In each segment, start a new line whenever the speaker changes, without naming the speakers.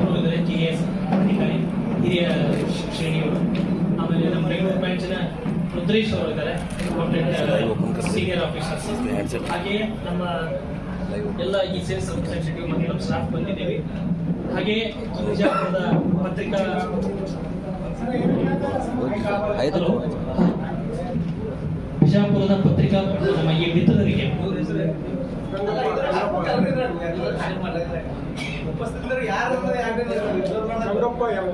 ಇದ್ದಾರೆ T S ಅಧಿಕಾರಿ ಹಿರಿಯ ಶ್ರೇಣಿಯವರು ಆಮೇಲೆ ನಮ್ಮ ಬೆಂಗಳೂರು ಬ್ರಾಂಚಿನ ರುದ್ರೇಶ್ ಅವರು ಇದ್ದಾರೆ. ಸೀನಿಯರ್ ಆಫೀಸರ್ಸ್ ಹಾಗೆಯೇ ನಮ್ಮ ಎಲ್ಲ ಈ ಸೇಲ್ಸ್ ರೆಪ್ರೆಸೆಂಟೇಟಿವ್ ಮತ್ತು ನಮ್ಮ ಸ್ಟಾಫ್ ಬಂದಿದ್ದೀವಿ. ಹಾಗೆಯೇ ಬಿಜಾಪುರದ ಪತ್ರಿಕಾ ಬಿಜಾಪುರದ ಪತ್ರಿಕಾ ನಮ್ಮ ಈ ಮಿತ್ರರಿಗೆ.
ಉಪಸ್ಥಿತರು ಯಾರು
ರಂಗಪ್ಪ ಯಾವ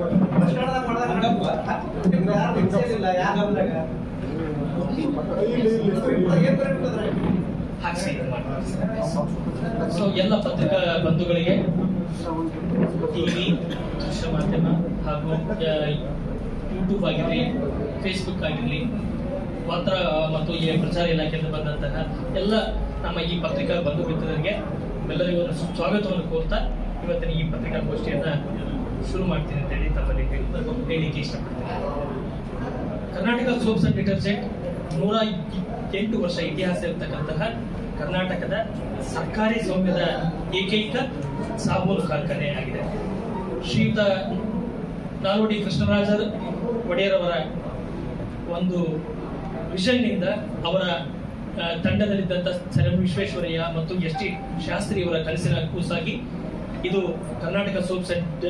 ಸೊ ಎಲ್ಲ ಪತ್ರಿಕಾ ಬಂಧುಗಳಿಗೆ ಟಿವಿ ದೃಶ್ಯ ಮಾಧ್ಯಮ ಹಾಗೂ ಯೂಟ್ಯೂಬ್ ಆಗಿರಲಿ ಫೇಸ್ಬುಕ್ ಆಗಿರಲಿ ಪತ್ರ ಮತ್ತು ಈ ಪ್ರಚಾರ ಇಲಾಖೆಯಿಂದ ಬಂದಂತಹ ಎಲ್ಲ ನಮ್ಮ ಈ ಪತ್ರಿಕಾ ಬಂಧು ಮಿತ್ರರಿಗೆ ಎಲ್ಲರಿಗೂ ಸ್ವಾಗತವನ್ನು ಕೋರ್ತಾ ಇವತ್ತಿನ ಈ ಪತ್ರಿಕಾಗೋಷ್ಠಿಯನ್ನ ಶುರು ಮಾಡ್ತೀನಿ ಅಂತ ಹೇಳಿ ತಮ್ಮಲ್ಲಿ ಹೇಳಿಕೆ ಇಷ್ಟಪಡ್ತೀನಿ. ಕರ್ನಾಟಕ ಸೋಪ್ಸ್ ಅಂಡ್ ಡಿಟರ್ಜೆಂಟ್ ನೂರ ಎಂಟು ವರ್ಷ ಇತಿಹಾಸ ಇರತಕ್ಕಂತಹ ಕರ್ನಾಟಕದ ಸರ್ಕಾರಿ ಸ್ವಾಮ್ಯದ ಏಕೈಕ ಸಾಬೂನು ಕಾರ್ಖಾನೆ ಆಗಿದೆ. ಶ್ರೀಯುತ ನಾಲ್ವಡಿ ಕೃಷ್ಣರಾಜ ಅವರ ಒಂದು ವಿಷನ್ನಿಂದ ಅವರ ತಂಡದಲ್ಲಿದ್ದಂಥ ಸರ್ ವಿಶ್ವೇಶ್ವರಯ್ಯ ಮತ್ತು ಎಸ್ ಟಿ ಶಾಸ್ತ್ರಿಯವರ ಕನಸಿನ ಕೂಸಾಗಿ ಇದು ಕರ್ನಾಟಕ ಸೋಪ್ ಸೆಟ್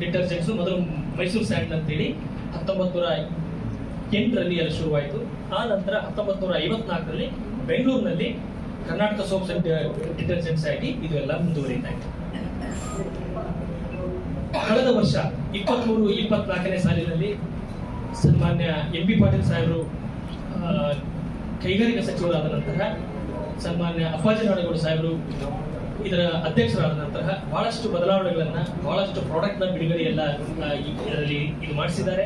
ಡಿಟರ್ಜೆಂಟ್ಸ್ ಮೊದಲು ಮೈಸೂರು ಸ್ಯಾಂಡ್ ಅಂತೇಳಿ ಹತ್ತೊಂಬತ್ತು ನೂರ ಎಂಟರಲ್ಲಿ ಅಲ್ಲಿ ಶುರುವಾಯಿತು. ಆ ನಂತರ ಹತ್ತೊಂಬತ್ತು ನೂರ ಐವತ್ನಾಲ್ಕರಲ್ಲಿ ಬೆಂಗಳೂರಿನಲ್ಲಿ ಕರ್ನಾಟಕ ಸೋಪ್ ಅಂಡ್ ಡಿಟರ್ಜೆಂಟ್ಸ್ ಆಗಿ ಎಲ್ಲ ಮುಂದುವರಿತಾ ಇದೆ ಕಳೆದ ವರ್ಷ ಇಪ್ಪತ್ಮೂರು, ಇಪ್ಪತ್ನಾಲ್ಕನೇ ಸಾಲಿನಲ್ಲಿ ಸನ್ಮಾನ್ಯ ಎಂ ಬಿ ಪಾಟೀಲ್ ಸಾಹೇಬರು ಕೈಗಾರಿಕಾ ಸಚಿವರಾದ ನಂತರ ಸನ್ಮಾನ್ಯ ಅಪ್ಪಾಜಿ ನಾಡಗೌಡ ಸಾಹೇಬರು ಇದರ ಅಧ್ಯಕ್ಷರಾದ ನಂತರ ಬಹಳಷ್ಟು ಬದಲಾವಣೆಗಳನ್ನ, ಬಹಳಷ್ಟು ಪ್ರಾಡಕ್ಟ್ನ ಬಿಡುಗಡೆ ಎಲ್ಲ ಇದರಲ್ಲಿ ಇದು ಮಾಡಿಸಿದ್ದಾರೆ.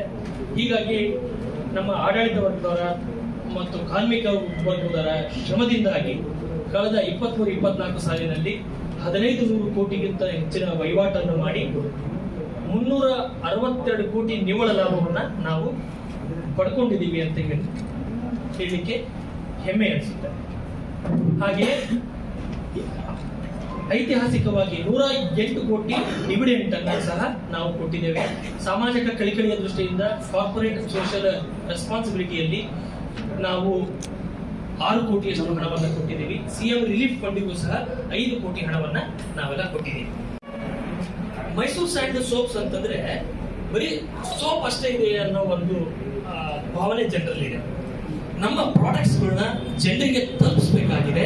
ಹೀಗಾಗಿ ನಮ್ಮ ಆಡಳಿತ ವರ್ಗದವರ ಮತ್ತು ಕಾರ್ಮಿಕ ವರ್ಗದವರ ಶ್ರಮದಿಂದಾಗಿ ಕಳೆದ ಇಪ್ಪತ್ಮೂರು, ಇಪ್ಪತ್ನಾಲ್ಕು ಸಾಲಿನಲ್ಲಿ ಹದಿನೈದು ನೂರು ಕೋಟಿಗಿಂತ ಹೆಚ್ಚಿನ ವಹಿವಾಟನ್ನು ಮಾಡಿ ಮುನ್ನೂರ ಅರವತ್ತೆರಡು ಕೋಟಿ ನಿವ್ವಳ ಲಾಭವನ್ನು ನಾವು ಪಡ್ಕೊಂಡಿದ್ದೀವಿ ಅಂತ ಹೇಳಿ ಹೇಳಲಿಕ್ಕೆ ಹೆಮ್ಮೆ ಅನಿಸುತ್ತೆ. ಹಾಗೆಯೇ ಐತಿಹಾಸಿಕವಾಗಿ ನೂರ ಎಂಟು ಕೋಟಿ ಡಿವಿಡೆಂಟ್ ಅನ್ನು ಸಹ ನಾವು ಕೊಟ್ಟಿದ್ದೇವೆ. ಸಾಮಾಜಿಕ ಕಳಿಕಳಿಯ ದೃಷ್ಟಿಯಿಂದ ಕಾರ್ಪೊರೇಟ್ ಸೋಷಿಯಲ್ ರೆಸ್ಪಾನ್ಸಿಬಿಲಿಟಿಯಲ್ಲಿ ನಾವು ಆರು ಕೋಟಿಯಷ್ಟು ಹಣವನ್ನು ಕೊಟ್ಟಿದ್ದೀವಿ. ಸಿಎಂ ರಿಲೀಫ್ ಫಂಡಿಗೂ ಸಹ ಐದು ಕೋಟಿ ಹಣವನ್ನ ನಾವೆಲ್ಲ ಕೊಟ್ಟಿದ್ದೀವಿ. ಮೈಸೂರು ಸ್ಯಾಂಡ್ ಸೋಪ್ಸ್ ಅಂತಂದ್ರೆ ಬರೀ ಸೋಪ್ ಅಷ್ಟೇ ಇದೆ ಅನ್ನೋ ಒಂದು ಭಾವನೆ ಜನರಲ್ಲಿದೆ. ನಮ್ಮ ಪ್ರಾಡಕ್ಟ್ಸ್ಗಳನ್ನ ಜನರಿಗೆ ತಲುಪಿಸಬೇಕಾಗಿದೆ.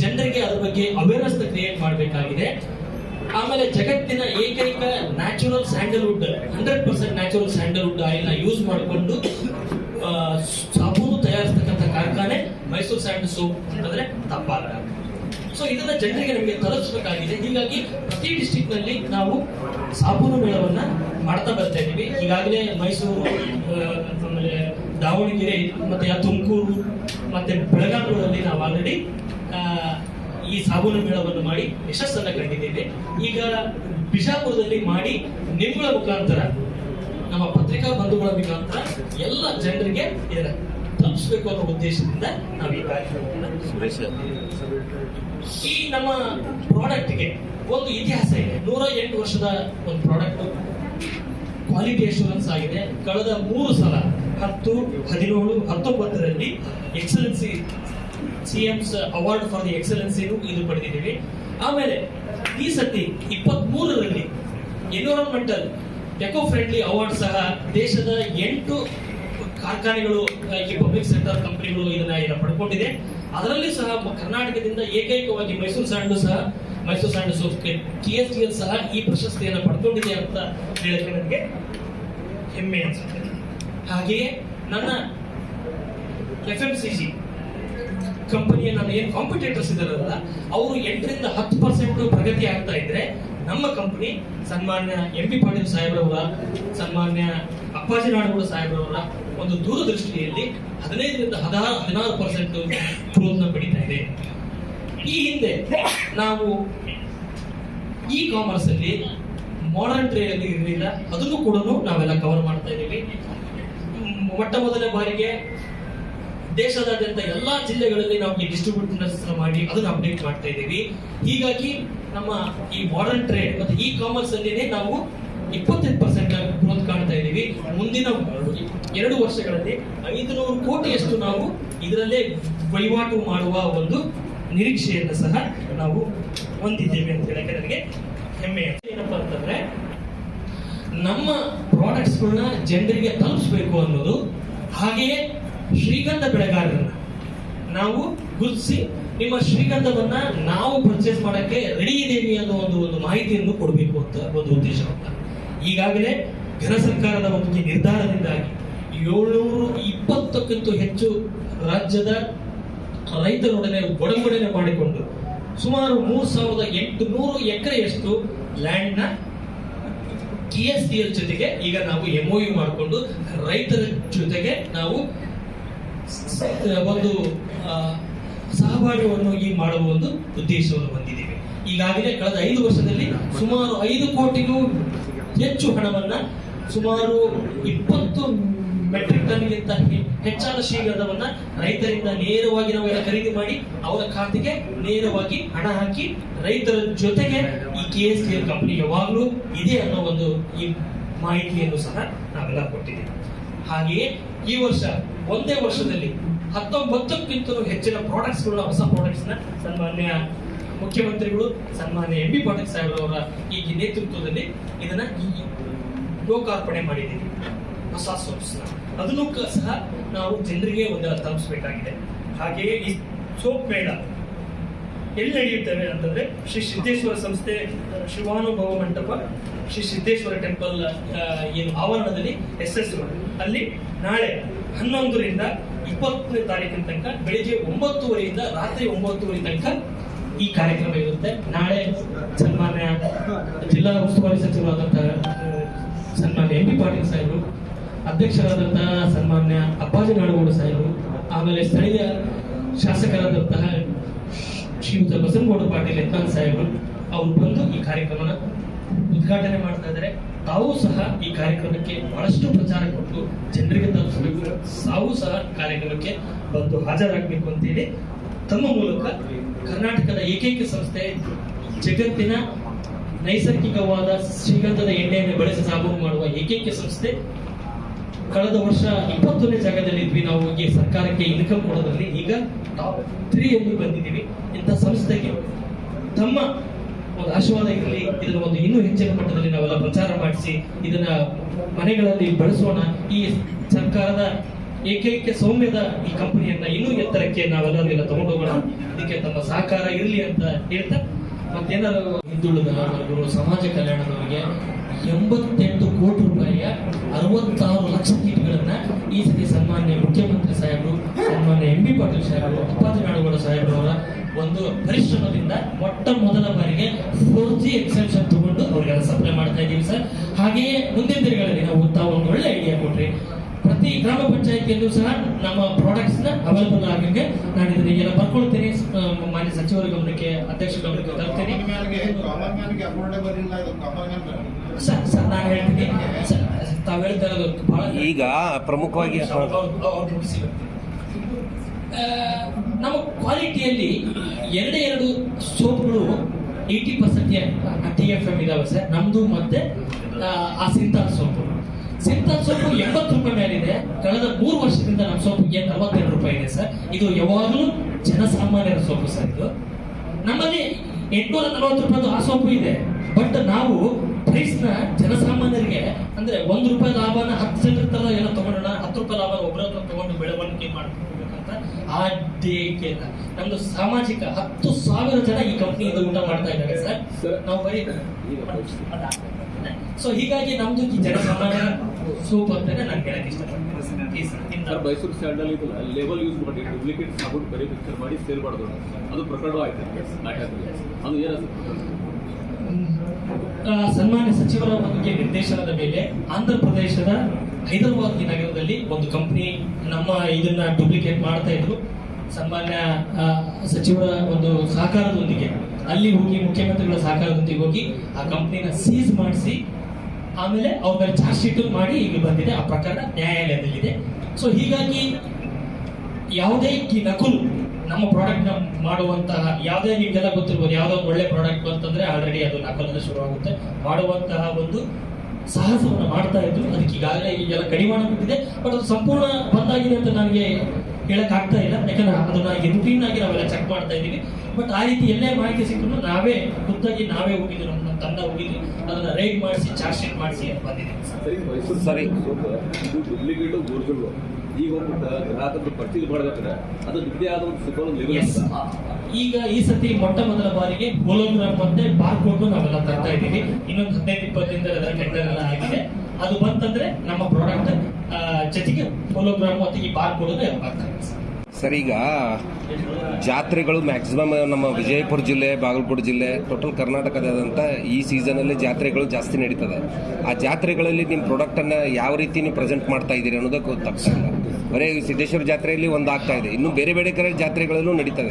ಜನರಿಗೆ ಅದ್ರ ಬಗ್ಗೆ ಅವೇರ್ನೆಸ್ ಕ್ರಿಯೇಟ್ ಮಾಡಬೇಕಾಗಿದೆ. ಆಮೇಲೆ ಜಗತ್ತಿನ ಏಕೈಕ natural sandalwood hundred percent natural sandalwood oil use ಮಾಡಿಕೊಂಡು ಸಾಬೂನು ತಯಾರಿಸ್ತಕ್ಕಂಥ ಕಾರ್ಖಾನೆ ಮೈಸೂರು ಸ್ಯಾಂಡಲ್ ಸೋಪ್ ಅಂತಂದ್ರೆ ತಪ್ಪಾಗಲ್ಲ. ಸೊ ಇದನ್ನ ಜನರಿಗೆ ನಮಗೆ ತಲುಪಿಸಬೇಕಾಗಿದೆ. ಹೀಗಾಗಿ ಪ್ರತಿ ಡಿಸ್ಟಿಕ್ನಲ್ಲಿ ನಾವು ಸಾಬೂನು ಮೇಳವನ್ನ ಮಾಡ್ತಾ ಬರ್ತಾ ಇದ್ದೀವಿ. ಈಗಾಗಲೇ ಮೈಸೂರು ಆಮೇಲೆ ದಾವಣಗೆರೆ, ಮತ್ತೆ ತುಮಕೂರು, ಮತ್ತೆ ಬೆಳಗಾವಿಗಳಲ್ಲಿ ನಾವು ಆಲ್ರೆಡಿ ಈ ಸಾಬೂನು ಮೇಳವನ್ನು ಮಾಡಿ ಯಶಸ್ಸನ್ನ ಕಂಡಿದ್ದೇವೆ. ಈಗ ಬಿಜಾಪುರದಲ್ಲಿ ಮಾಡಿ ನಿಮ್ಮಗಳ ಮುಖಾಂತರ, ನಮ್ಮ ಪತ್ರಿಕಾ ಬಂಧುಗಳ ಮುಖಾಂತರ ಎಲ್ಲ ಜನರಿಗೆ ಇದನ್ನ ತಲುಪಿಸಬೇಕು ಅನ್ನೋ ಉದ್ದೇಶದಿಂದ ನಾವು ಈ ಕಾರ್ಯಕ್ರಮವನ್ನು ಈ ನಮ್ಮ ಪ್ರಾಡಕ್ಟ್ಗೆ ಒಂದು ಇತಿಹಾಸ ಇದೆ. ನೂರ ಎಂಟು ವರ್ಷದ ಒಂದು ಪ್ರಾಡಕ್ಟ್. ಕ್ವಾಲಿಟಿ ಅಶೂರೆನ್ಸ್ ಆಗಿದೆ. ಕಳೆದ ಮೂರು ಸಲ, ಹತ್ತು, ಹದಿನೇಳು, ಹತ್ತೊಂಬತ್ತರಲ್ಲಿ excellency C CM's award for the ಎಕ್ಸಲೆನ್ಸಿನೂ ಇದು ಪಡೆದಿದ್ದೀವಿ. ಆಮೇಲೆ ಈ ಸತಿ ಇಪ್ಪತ್ತ್ ಮೂರರಲ್ಲಿ ಎನ್ವಿರಾನ್ಮೆಂಟಲ್ ಎಕೋ ಫ್ರೆಂಡ್ಲಿ ಅವಾರ್ಡ್ ಸಹ ದೇಶದ ಎಂಟು ಕಾರ್ಖಾನೆಗಳು ಈ ಪಬ್ಲಿಕ್ ಸೆಕ್ಟರ್ ಕಂಪನಿಗಳು ಇದನ್ನ ಇದನ್ನ ಪಡ್ಕೊಂಡಿದೆ. ಅದರಲ್ಲಿ ಸಹ ಕರ್ನಾಟಕದಿಂದ ಏಕೈಕವಾಗಿ ಮೈಸೂರು ಸ್ಯಾಂಡು ಸಹ, Mysore sandal soap K S T L ಸಹ ಈ ಪ್ರಶಸ್ತಿಯನ್ನು ಪಡ್ಕೊಂಡಿದೆ ಅಂತ ಹೇಳಿದ್ರೆ ನನಗೆ ಹೆಮ್ಮೆ ಅನ್ಸುತ್ತೆ. ಹಾಗೆಯೇ ನನ್ನ ಎಫ್ ಎಂ ಸಿ ಜಿ ಕಂಪನಿಯ ನನ್ನ ಏನು ಕಾಂಪಿಟೇಟರ್ಸ್ ಇದಾರಲ್ಲ ಅವರು ಎಂಟರಿಂದ ಹತ್ತು ಪರ್ಸೆಂಟ್ ಪ್ರಗತಿ ಆಗ್ತಾ ಇದ್ರೆ ನಮ್ಮ ಕಂಪನಿ ಸನ್ಮಾನ್ಯ ಎಂ ಪಿ ಪಾಟೀಲ್ ಸಾಹೇಬ್ರವರ, ಸನ್ಮಾನ್ಯ ಅಪ್ಪಾಜಿ ನಾಡಗೌಡ ಸಾಹೇಬ್ರವರ ಒಂದು ದೂರದೃಷ್ಟಿಯಲ್ಲಿ ಹದಿನೈದರಿಂದ ಹದಿನಾರು ಹದಿನಾರು ಪರ್ಸೆಂಟ್ ಗ್ರೋತ್ನ ಪಡಿತಾ ಇದೆ. ಈ ಹಿಂದೆ ನಾವು ಇ ಕಾಮರ್ಸ್ ಅಲ್ಲಿ ಮಾಡರ್ನ್ ಟ್ರೇಡ್ ಅಲ್ಲಿ ಇರಲಿಲ್ಲ. ಅದನ್ನು ಕೂಡ ನಾವೆಲ್ಲ ಕವರ್ ಮಾಡ್ತಾ ಇದ್ದೀವಿ. ಮೊಟ್ಟ ಮೊದಲ ಬಾರಿಗೆ ದೇಶದಾದ್ಯಂತ ಎಲ್ಲಾ ಜಿಲ್ಲೆಗಳಲ್ಲಿ ನಾವು ಈ ಡಿಸ್ಟ್ರಿಬ್ಯೂಟರ್ಸ್ ಮಾಡಿ ಅದನ್ನ ಅಪ್ಡೇಟ್ ಮಾಡ್ತಾ ಇದ್ದೀವಿ. ಹೀಗಾಗಿ ನಮ್ಮ ಈ ಮಾಡರ್ನ್ ಟ್ರೇಡ್ ಮತ್ತೆ ಇ ಕಾಮರ್ಸ್ ಅಲ್ಲಿನೇ ನಾವು ಇಪ್ಪತ್ತೈದು ಪರ್ಸೆಂಟ್ ಗ್ರೋತ್ ಕಾಣ್ತಾ ಇದ್ದೀವಿ ಮುಂದಿನ ಎರಡು ವರ್ಷಗಳಲ್ಲಿ ಐದುನೂರು ಕೋಟಿಯಷ್ಟು ನಾವು ಇದರಲ್ಲೇ ವಹಿವಾಟು ಮಾಡುವ ಒಂದು ನಿರೀಕ್ಷೆಯನ್ನು ಸಹ ನಾವು ಹೊಂದಿದ್ದೇವೆ ಅಂತ ಹೇಳಕ್ಕೆ ನನಗೆ ಹೆಮ್ಮೆ. ಏನಪ್ಪ ಅಂತಂದ್ರೆ, ನಮ್ಮ ಪ್ರಾಡಕ್ಟ್ಸ್ಗಳನ್ನ ಜನರಿಗೆ ತಲುಪಿಸ್ಬೇಕು ಅನ್ನೋದು ಹಾಗೆಯೇ ಶ್ರೀಗಂಧ ಬೆಳೆಗಾರರನ್ನ ನಾವು ಗುರುತಿಸಿ, ನಿಮ್ಮ ಶ್ರೀಗಂಧವನ್ನ ನಾವು ಪರ್ಚೇಸ್ ಮಾಡಕ್ಕೆ ರೆಡಿ ಇದ್ದೀವಿ ಅನ್ನೋ ಒಂದು ಒಂದು ಮಾಹಿತಿಯನ್ನು ಕೊಡಬೇಕು ಅಂತ ಒಂದು ಉದ್ದೇಶ ಈಗಾಗಲೇ ಘನ ಸರ್ಕಾರದ ಒಂದು ನಿರ್ಧಾರದಿಂದಾಗಿ ಏಳ್ನೂರು ಇಪ್ಪತ್ತಕ್ಕಿಂತ ಹೆಚ್ಚು ರಾಜ್ಯದ ರೈತರೊಡನೆ ಒಡಂಬಡಿಕೆ ಮಾಡಿಕೊಂಡು ಸುಮಾರು ಮೂರು ಸಾವಿರದ ಎಂಟುನೂರು ಎಕರೆಯಷ್ಟು ಲ್ಯಾಂಡ್ನ ಟಿ ಎಸ್ ಡಿ ಎಲ್ ಜೊತೆಗೆ ಈಗ ನಾವು ಎಂಒಯು ಮಾಡಿಕೊಂಡು ರೈತರ ಜೊತೆಗೆ ನಾವು ಒಂದು ಆ, ಸಹಭಾಗಿತ್ವವನ್ನು ಈ ಮಾಡುವ ಒಂದು ಉದ್ದೇಶವನ್ನು ಹೊಂದಿದ್ದೇವೆ. ಈಗಾಗಲೇ ಕಳೆದ ಐದು ವರ್ಷದಲ್ಲಿ ಸುಮಾರು ಐದು ಕೋಟಿಗೂ ಹೆಚ್ಚು ಹಣವನ್ನ ಸುಮಾರು ಇಪ್ಪತ್ತು ಮೆಟ್ರಿಕ್ ಟನ್ಗಿಂತ ಗಿಂತ ಹೆಚ್ಚಾದ ಶ್ರೀಗಂಧವನ್ನ ರೈತರಿಂದ ನೇರವಾಗಿ ನಾವೆಲ್ಲ ಖರೀದಿ ಮಾಡಿ ಅವರ ಖಾತೆಗೆ ನೇರವಾಗಿ ಹಣ ಹಾಕಿ ರೈತರ ಜೊತೆಗೆ ಈ ಕೆ ಎಸ್ ಕೆ ಕಂಪನಿ ಯಾವಾಗಲೂ ಇದೆ ಅನ್ನೋ ಒಂದು ಈ ಮಾಹಿತಿಯನ್ನು ಸಹ ನಾವೆಲ್ಲ ಕೊಟ್ಟಿದ್ದೇವೆ. ಹಾಗೆಯೇ ಈ ವರ್ಷ ಒಂದೇ ವರ್ಷದಲ್ಲಿ ಹತ್ತೊಂಬತ್ತಕ್ಕಿಂತಲೂ ಹೆಚ್ಚಿನ ಪ್ರಾಡಕ್ಟ್ಸ್ ಗಳನ್ನ ಹೊಸ ಪ್ರಾಡಕ್ಟ್ಸ್ನ ಸನ್ಮಾನ್ಯ ಮುಖ್ಯಮಂತ್ರಿಗಳು ಸನ್ಮಾನ್ಯ ಎಂ ಬಿ ಪಾಟೀಲ್ ಸಾಹೇಬ್ರವರ ಈ ನೇತೃತ್ವದಲ್ಲಿ ಇದನ್ನ ಈ ಲೋಕಾರ್ಪಣೆ ಮಾಡಿದ್ದೀವಿ. ಹೊಸ ಸೋಪ್ಸ್ ಅದನ್ನು ಸಹ ನಾವು ಜನರಿಗೆ ಒಂದು ತಲುಪಿಸಬೇಕಾಗಿದೆ. ಹಾಗೆಯೇ ಈ ಸೋಪ್ ಮೇಳ ಎಲ್ಲಿ ನಡೆಯುತ್ತವೆ ಅಂತಂದ್ರೆ ಶ್ರೀ ಸಿದ್ದೇಶ್ವರ ಸಂಸ್ಥೆ, ಶಿವಾನುಭವ ಮಂಟಪ, ಶ್ರೀ ಸಿದ್ದೇಶ್ವರ ಟೆಂಪಲ್ ಏನು ಆವರಣದಲ್ಲಿ ಎಸ್ ಎಸ್ ಅಲ್ಲಿ ನಾಳೆ ಹನ್ನೊಂದರಿಂದ ಇಪ್ಪತ್ತನೇ ತಾರೀಕಿನ ತನಕ, ಬೆಳಿಗ್ಗೆ ಒಂಬತ್ತುವರೆಯಿಂದ ರಾತ್ರಿ ಒಂಬತ್ತುವರೆ ತನಕ ಈ ಕಾರ್ಯಕ್ರಮ ಇರುತ್ತೆ. ನಾಳೆ ಸನ್ಮಾನ್ಯ ಜಿಲ್ಲಾ ಉಸ್ತುವಾರಿ ಸಚಿವರಾದಂತಹ ಸನ್ಮಾನ್ಯ ಎಂ ಬಿ ಪಾಟೀಲ್ ಸಾಹೇಬರು, ಅಧ್ಯಕ್ಷರಾದಂತಹ ಸನ್ಮಾನ್ಯ ಅಪ್ಪಾಜಿ ನಾಡಗೌಡ ಸಾಹೇಬರು, ಆಮೇಲೆ ಸ್ಥಳೀಯ ಶಾಸಕರಾದಂತಹ ಶ್ರೀಯುತ ಬಸನಗೌಡ ಪಾಟೀಲ್ ಎತ್ತಾನ್ ಸಾಹೇಬರು, ಅವರು ಬಂದು ಈ ಕಾರ್ಯಕ್ರಮನ ಉದ್ಘಾಟನೆ ಮಾಡ್ತಾ ಇದ್ದಾರೆ ತಾವು ಸಹ ಈ ಕಾರ್ಯಕ್ರಮಕ್ಕೆ ಬಹಳಷ್ಟು ಪ್ರಚಾರ ಕೊಟ್ಟು ಜನರಿಗೆ ತಲುಪಿಸಬೇಕು. ತಾವು ಸಹ ಕಾರ್ಯಕ್ರಮಕ್ಕೆ ಬಂದು ಹಾಜರಾಗಬೇಕು ಅಂತೇಳಿ ತಮ್ಮ ಮೂಲಕ ಕರ್ನಾಟಕದ ಏಕೈಕ ಸಂಸ್ಥೆ, ಜಗತ್ತಿನ ನೈಸರ್ಗಿಕವಾದ ಶ್ರೀಗಂಧದ ಎಣ್ಣೆಯನ್ನು ಬಳಸಿ ಸಾಬೂನು ಮಾಡುವ ಏಕೈಕ ಸಂಸ್ಥೆ. ಕಳೆದ ವರ್ಷ ಇಪ್ಪತ್ತನೇ ಜಾಗದಲ್ಲಿ ಇದ್ವಿ ನಾವು ಈ ಸರ್ಕಾರಕ್ಕೆ ಇನ್ಕಮ್ ಕೊಡೋದ್ರಲ್ಲಿ ಈಗ ಟಾಪ್ ತ್ರೀ ಅಲ್ಲಿ ಬಂದಿದ್ದೀವಿ. ಇಂಥ ಸಂಸ್ಥೆಗೆ ತಮ್ಮ ಒಂದು ಆಶೀರ್ವಾದ ಇರಲಿ ಇದರ ಒಂದು ಇನ್ನೂ ಹೆಚ್ಚಿನ ಮಟ್ಟದಲ್ಲಿ ನಾವೆಲ್ಲ ಪ್ರಚಾರ ಮಾಡಿಸಿ, ಇದನ್ನ ಮನೆಗಳಲ್ಲಿ ಬಳಸೋಣ. ಈ ಸರ್ಕಾರದ ಏಕೈಕ ಸೌಮ್ಯದ ಈ ಕಂಪನಿಯನ್ನ ಇನ್ನೂ ಎತ್ತರಕ್ಕೆ ನಾವೆಲ್ಲರೂ ಎಲ್ಲ ತಗೊಂಡು ಹೋಗೋಣ ಇದಕ್ಕೆ ತಮ್ಮ ಸಹಕಾರ ಇರಲಿ ಅಂತ ಹೇಳ್ತಾ ಮತ್ತೇನಾದ್ರು ಹಿಂದುಳಿದ ವರ್ಗಗಳು ಸಮಾಜ ಕಲ್ಯಾಣದವರಿಗೆ ಎಂಬತ್ತೆಂಟು ಕೋಟಿ ರೂಪಾಯಿಯ ಅರವತ್ತಾರು ಲಕ್ಷ ಕೀಟ್ಗಳನ್ನ ಈ ಸತಿ ಸನ್ಮಾನ್ಯ ಮುಖ್ಯಮಂತ್ರಿ ಸಾಹೇಬರು, ಸನ್ಮಾನ್ಯ ಎಂ ಬಿ ಪಾಟೀಲ್ ಸಾಹೇಬರು, ಅಪ್ಪಾಜಿ ನಾಡುಗೌಡ ಒಂದು ಪರಿಶ್ರಮದಿಂದ ಮೊಟ್ಟ ಮೊದಲ ಬಾರಿಗೆ ಫೋರ್ ಜಿ ಎಕ್ಸೆಪ್ಷನ್ ತಗೊಂಡು ಅವರಿಗೆಲ್ಲ ಸಪ್ಲೈ ಮಾಡ್ತಾ ಇದ್ದೀವಿ ಸರ್. ಹಾಗೆಯೇ ಮುಂದಿನ ದಿನಗಳಲ್ಲಿ ನಾವು ತಾವು ಒಂದು ಒಳ್ಳೆ ಐಡಿಯಾ ಕೊಟ್ರಿ ಪ್ರತಿ ಗ್ರಾಮ ಪಂಚಾಯತಿಯಲ್ಲೂ ಸಹ ನಮ್ಮ ಪ್ರಾಡಕ್ಟ್ಸ್ನ ಅವೈಲಬಲ್ ಆಗಂಗೆ ನಾನು ಇದನ್ನ ಎಲ್ಲ ಬರ್ಕೊಳ್ತೇನೆ. ಮಾನ್ಯ ಸಚಿವರ ಗಮನಕ್ಕೆ ಅಧ್ಯಕ್ಷ ಗಮನಕ್ಕೆ ತರ್ತೀನಿ ಸರ್ ಸರ್ ನಾನು ಹೇಳ್ತೀನಿ. ಸರ್, ತಾವು ಹೇಳ್ತಾ ಇರೋದು ಬಹಳ
ಈಗ ಪ್ರಮುಖವಾಗಿ
ನಮ್ಮ ಕ್ವಾಲಿಟಿಯಲ್ಲಿ ಎರಡೇ ಎರಡು ಸೋಪ್ಗಳು eighty percent T F M ಇದಾವೆ ಸರ್. ನಮ್ದು ಮತ್ತೆ ಆ, ಆ ಸಿಂತಾಲ್ ಸೋಪು. ಸಿಂತಾಲ್ ಸೋಪು ಎಂಬತ್ತು ರೂಪಾಯಿ ಮೇಲಿದೆ. ಕಳೆದ ಮೂರು ವರ್ಷದಿಂದ ನಮ್ಮ ಸೋಪಿಗೆ ನಲವತ್ತೆರಡು ರೂಪಾಯಿ ಇದೆ ಸರ್? ಇದು ಯಾವಾಗಲೂ ಜನಸಾಮಾನ್ಯರ ಸೋಪು ಸರ್ ಇದು. ನಮ್ಮಲ್ಲಿ ಎಂಟುನೂರ ನಲವತ್ತು ರೂಪಾಯಿದು ಆ ಸೋಪು ಇದೆ. ಬಟ್ ನಾವು ಪ್ರೈಸ್ನ ಜನಸಾಮಾನ್ಯರಿಗೆ, ಅಂದ್ರೆ ಒಂದು ರೂಪಾಯಿ ಲಾಭನ ಹತ್ತು ಜನರ ತರ ಏನೋ ತಗೊಂಡೋಣ, ಹತ್ತು ರೂಪಾಯಿ ಲಾಭ ಒಬ್ಬರ ತಗೊಂಡು ಬೆಳವಣಿಗೆ ಮಾಡ್ಬೇಕಂತ ಆ ದೇಕೆ ನಮ್ದು ಸಾಮಾಜಿಕ ಹತ್ತು ಸಾವಿರ ಜನ ಈ ಕಂಪ್ನಿಯಿಂದ ಊಟ ಮಾಡ್ತಾ ಇದ್ದಾರೆ ಸರ್. ನಾವು ಬರೀ ಸೊ ಹೀಗಾಗಿ ನಮ್ದು ಈ ಜನಸಾಮಾನ್ಯ ಸೂಪ್ ಅಂತಾನೆ ನಾನು ಹೇಳಕ್ ಇಷ್ಟಪಡ್ತೀನಿ.
ಮೈಸೂರು ಸ್ಟ್ಯಾಂಡಲ್ಲಿ ಇದು ಲೇಬಲ್ ಯೂಸ್ ಮಾಡಿ ಡೂಪ್ಲಿಕೇಟ್ ಸಾಬೂನು ಬರೀ ಪಿಕ್ಚರ್ ಮಾಡಿ ಸೇಲ್ ಮಾಡೋದು ಅದು ಪ್ರಕರಣ ಆಯ್ತು. ಅದು ಏನ
ಆ, ಸನ್ಮಾನ್ಯ ಸಚಿವರ ನಿರ್ದೇಶನದ ಮೇಲೆ ಆಂಧ್ರ ಪ್ರದೇಶದ ಹೈದರಾಬಾದ್ ನಗರದಲ್ಲಿ ಒಂದು ಕಂಪ್ನಿ ನಮ್ಮ ಇದನ್ನ ಡೂಪ್ಲಿಕೇಟ್ ಮಾಡ್ತಾ ಇದ್ರು. ಸನ್ಮಾನ್ಯ ಸಚಿವರ ಒಂದು ಸಹಕಾರದೊಂದಿಗೆ. ಅಲ್ಲಿ ಹೋಗಿ ಮುಖ್ಯಮಂತ್ರಿಗಳ ಸಹಕಾರದೊಂದಿಗೆ ಹೋಗಿ ಆ ಕಂಪ್ನಿನ ಸೀಸ್ ಮಾಡಿಸಿ, ಆಮೇಲೆ ಅವ್ರ ಮೇಲೆ ಚಾರ್ಜ್ ಶೀಟ್ ಮಾಡಿ ಈಗ ಬಂದಿದೆ. ಆ ಪ್ರಕರಣ ನ್ಯಾಯಾಲಯದಲ್ಲಿದೆ. ಸೊ ಹೀಗಾಗಿ ಯಾವುದೇ ಈ ನಕಲು ನಮ್ಮ ಪ್ರಾಡಕ್ಟ್ನ ಮಾಡುವಂತಹ, ಯಾವುದೇ ನಿಮ್ಗೆಲ್ಲ ಗೊತ್ತಿರ್ಬೋದು, ಯಾವುದೋ ಒಳ್ಳೆ ಪ್ರಾಡಕ್ಟ್ ಅಂತಂದ್ರೆ ಆಲ್ರೆಡಿ ಅದು ನಕಲನ್ನು ಶುರುವಾಗುತ್ತೆ. ಮಾಡುವಂತಹ ಒಂದು ಸಾಹಸವನ್ನು ಮಾಡ್ತಾ ಇದ್ರು. ಅದಕ್ಕೆ ಈಗಾಗಲೇ ಈಗೆಲ್ಲ ಕಡಿವಾಣ ಬಿಟ್ಟಿದೆ. ಬಟ್ ಅದು ಸಂಪೂರ್ಣ ಬಂದಾಗಿದೆ ಅಂತ ನನಗೆ ಹೇಳಕ್ ಆಗ್ತಾ ಇಲ್ಲ. ಯಾಕಂದ್ರೆ ಅದನ್ನ ರುಟೀನ್ ಆಗಿ ನಾವೆಲ್ಲ ಚೆಕ್ ಮಾಡ್ತಾ ಇದ್ದೀವಿ. ಬಟ್ ಆ ರೀತಿ ಎಲ್ಲೇ ಮಾಹಿತಿ ಸಿಕ್ಕರು ನಾವೇ ಖುದ್ದಾಗಿ ನಾವೇ ಹೋಗಿದ್ವಿ. ನಮ್ಮ ನಮ್ಮ ತಂಡ ಹೋಗಿದ್ವಿ. ಅದನ್ನ ರೈಡ್ ಮಾಡಿಸಿ ಚಾರ್ಜ್ ಶೀಟ್ ಮಾಡಿಸಿ ಅಂತ ಬಂದಿದ್ದೀವಿ.
ಸರಿ ಈಗ ಹೋಗ್ಬಿಟ್ಟು ಗ್ರಾಹಕರು ಪರ್ಚೇಸ್ ಮಾಡ್ಬೇಕಾದ್ರೆ ಅದು ನಿಮ್ಮದೇ ಆದ ಒಂದು
ಈಗ ಈ ಸತಿ ಮೊಟ್ಟ ಮೊದಲ ಬಾರಿಗೆ ಹೋಲೋಗ್ರಾಮ್ ಮತ್ತೆ ಬಾರ್ ಕೋಡ್ ನಾವೆಲ್ಲ ತರ್ತಾ ಇದ್ದೀವಿ. ಇನ್ನೊಂದು ಹದಿನೈದು ಇಪ್ಪತ್ತು ದಿನದಲ್ಲಿ ಅದರ ಟೆಂಡರ್ ಎಲ್ಲ ಆಗಿದೆ. ಅದು ಬಂತಂದ್ರೆ ನಮ್ಮ ಪ್ರಾಡಕ್ಟ್ ಜೊತೆಗೆ ಹೋಲೋಗ್ರಾಮ್ ಮತ್ತೆ ಈ ಬಾರ್ ಕೋಡ್ ಸರ್.
ಸರ್ ಈಗ ಜಾತ್ರೆಗಳು ಮ್ಯಾಕ್ಸಿಮಮ್ ನಮ್ಮ ವಿಜಯಪುರ ಜಿಲ್ಲೆ ಬಾಗಲಕೋಟೆ ಜಿಲ್ಲೆ ಟೋಟಲ್ ಕರ್ನಾಟಕದಾದಂಥ ಈ ಸೀಸನಲ್ಲಿ ಜಾತ್ರೆಗಳು ಜಾಸ್ತಿ ನಡೀತದೆ. ಆ ಜಾತ್ರೆಗಳಲ್ಲಿ ನಿಮ್ಮ ಪ್ರಾಡಕ್ಟನ್ನು ಯಾವ ರೀತಿ ನೀವು ಪ್ರೆಸೆಂಟ್ ಮಾಡ್ತಾ ಇದ್ದೀರಿ ಅನ್ನೋದಕ್ಕೆ ತಪ್ಪಿಲ್ಲ ಬರೀ ಸಿದ್ದೇಶ್ವರ ಜಾತ್ರೆಯಲ್ಲಿ ಒಂದು ಆಗ್ತಾ ಇದೆ. ಇನ್ನು ಬೇರೆ ಬೇರೆ ಕಡೆ ಜಾತ್ರೆಗಳಲ್ಲೂ ನಡೀತದೆ.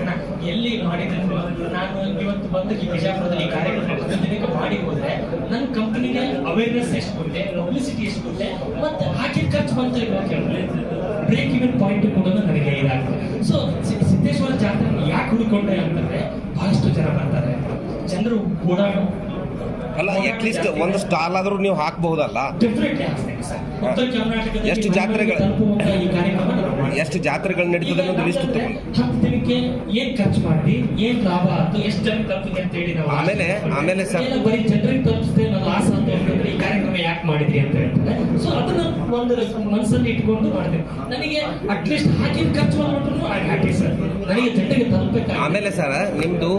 ಸೊ, ಸಿದ್ದೇಶ್ವರ ಜಾತ್ರೆ ಯಾಕೆ ಹುಡುಕೊಂಡೆ ಅಂತಂದ್ರೆ ಬಹಳಷ್ಟು ಜನ ಬರ್ತಾರೆ. ಜನರು ಓಡಾಡೋ
ಅಲ್ಲ ಅಟ್ಲೀಸ್ಟ್ ಒಂದು ಸ್ಟಾಲ್ ಆದರೂ ನೀವು ಹಾಕಬಹುದಲ್ಲ? ಎಷ್ಟು ಜಾತ್ರೆಗಳು- ಎಷ್ಟು ಜಾತ್ರೆಗಳು ನಡೀತದೆ ಅನ್ನೋದು ಲಿಸ್ಟ್ ತಗೊಂಡು.
ಏನ್ ಖರ್ಚು ಮಾಡಿ ಏನ್ ಲಾಭ ಆಯ್ತು ಎಷ್ಟು ಜನ ತಲುಪಿದೆ ಅಂತ ನಾವು
ಆಮೇಲೆ ಆಮೇಲೆ ಸರ್
ಬರೀ ಜನರಿಗೆ ತಲುಪಿಸಿದೆ ನನ್ನ ಆಸೆ ಅಂತ ಹೇಳಿದ್ರೆ ಈ ಕಾರ್ಯಕ್ರಮ ಯಾಕೆ ಮಾಡಿದ್ರಿ ಅಂತ ಹೇಳ್ತಾರೆ. ಸೊ ಅದನ್ನ ಒಂದು ಮನಸ್ಸಲ್ಲಿ ಇಟ್ಕೊಂಡು ಮಾಡಿದೆ ನನಗೆ ಅಟ್ಲೀಸ್ಟ್ ಹಾಕಿದ ಖರ್ಚು ಮಾಡ್ಬಿಟ್ರು ಹ್ಯಾಪಿ ಸರ್. ನನಗೆ ಜನರಿಗೆ ತಲುಪಬೇಕು
ಆಮೇಲೆ ಸರ್ ನಿಮ್ಮದು